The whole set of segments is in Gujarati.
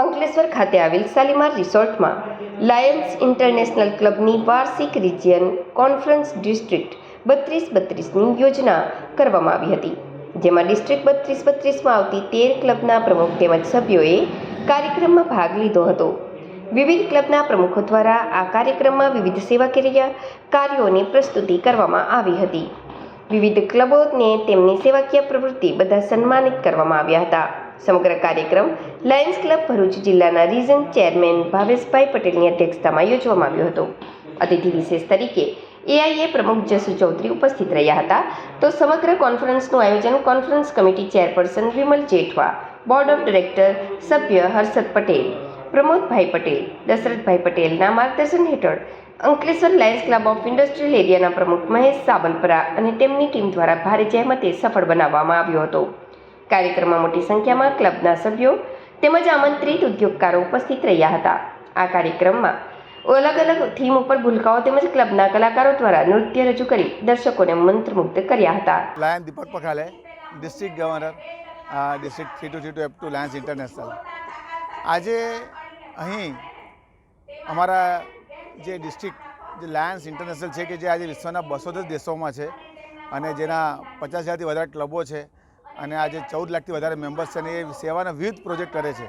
અંકલેશ્વર ખાતે આવેલ શાલીમાર રિસોર્ટમાં લાયન્સ ઇન્ટરનેશનલ ક્લબની વાર્ષિક રિજિયન કોન્ફરન્સ ડિસ્ટ્રિક્ટ બત્રીસ બત્રીસની યોજના કરવામાં આવી હતી, જેમાં ડિસ્ટ્રિક્ટ બત્રીસ બત્રીસમાં આવતી તેર ક્લબના પ્રમુખ તેમજ સભ્યોએ કાર્યક્રમમાં ભાગ લીધો હતો. વિવિધ ક્લબના પ્રમુખો દ્વારા આ કાર્યક્રમમાં વિવિધ સેવાકીય કાર્યોની પ્રસ્તુતિ કરવામાં આવી હતી. વિવિધ ક્લબોને તેમની સેવાકીય પ્રવૃત્તિ બધા સન્માનિત કરવામાં આવ્યા હતા. સમગ્ર કાર્યક્રમ લાયન્સ ક્લબ ભરૂચ જિલ્લાના રિઝન ચેરમેન ભાવેશભાઈ પટેલની અધ્યક્ષતામાં યોજવામાં આવ્યો હતો. અતિથિ વિશેષ તરીકે એઆઈએ પ્રમુખ જસુ ચૌધરી ઉપસ્થિત રહ્યા હતા. તો સમગ્ર કોન્ફરન્સનું આયોજન conference committee chairperson Vimal Jethwa board of director સભ્ય હર્ષદ પટેલ, પ્રમોદભાઈ પટેલ, દશરથભાઈ પટેલના માર્ગદર્શન હેઠળ Ankleshwar Lions club of industrial એરિયાના પ્રમુખ મહેશ સાબલપરા અને તેમની ટીમ દ્વારા ભારે જહેમતે સફળ બનાવવામાં આવ્યો હતો. કાર્યક્રમમાં મોટી સંખ્યામાં ક્લબના સભ્યો તેમજ આમંત્રિત ઉદ્યોગકારો ઉપસ્થિત રહ્યા હતા. આ કાર્યક્રમમાં અલગ અલગ થીમ ઉપર ભૂલકાઓ તેમજ ક્લબના કલાકારો દ્વારા નૃત્ય રજૂ કરી દર્શકોને મંત્રમુગ્ધ કર્યા હતા. Lion Deepak Pakhale district governor district three two three two F two Lions International આજે અહીં અમારા જે ડિસ્ટ્રિક્ટ જે લાયન્સ ઇન્ટરનેશનલ છે કે જે આજે વિશ્વના બસો દસ દેશોમાં છે અને જેના પચાસ હજારથી વધારે ક્લબો છે અને આજે ચૌદ લાખથી વધારે મેમ્બર્સ છે અને એ સેવાના વિવિધ પ્રોજેક્ટ કરે છે.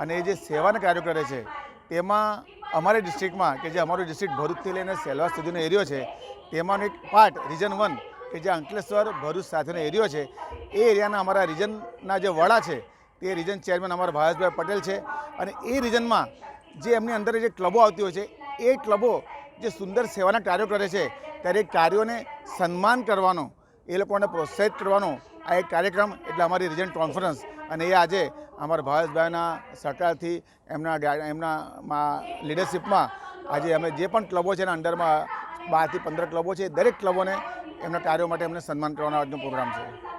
અને એ જે સેવાના કાર્યો કરે છે, તેમાં અમારી ડિસ્ટ્રિક્ટમાં કે જે અમારું ડિસ્ટ્રિક્ટ ભરૂચથી લઈને સેલવાસ સુધીનો એરિયો છે, તેમાંનો એક પાર્ટ રિજન વન કે જે અંકલેશ્વર, ભરૂચ સાથેનો એરિયો છે, એ એરિયાના અમારા રિજનના જે વડા છે, તે રિજન ચેરમેન અમારા ભાવેશભાઈ પટેલ છે. અને એ રિજનમાં જે એમની અંદર જે ક્લબો આવતી હોય છે, એ ક્લબો જે સુંદર સેવાના કાર્યો કરે છે, ત્યારે કાર્યોને સન્માન કરવાનો, એ લોકોને પ્રોત્સાહિત કરવાનો આ એક કાર્યક્રમ એટલે અમારી રિજન કોન્ફરન્સ. અને એ આજે અમારા ભાવેશભાઈના સહકારથી એમના એમના લીડરશિપમાં આજે અમે જે પણ ક્લબો છે એના અંડરમાં બારથી પંદર ક્લબો છે દરેક ક્લબોને એમના કાર્યો માટે એમને સન્માન કરવાનો આજનો પ્રોગ્રામ છે.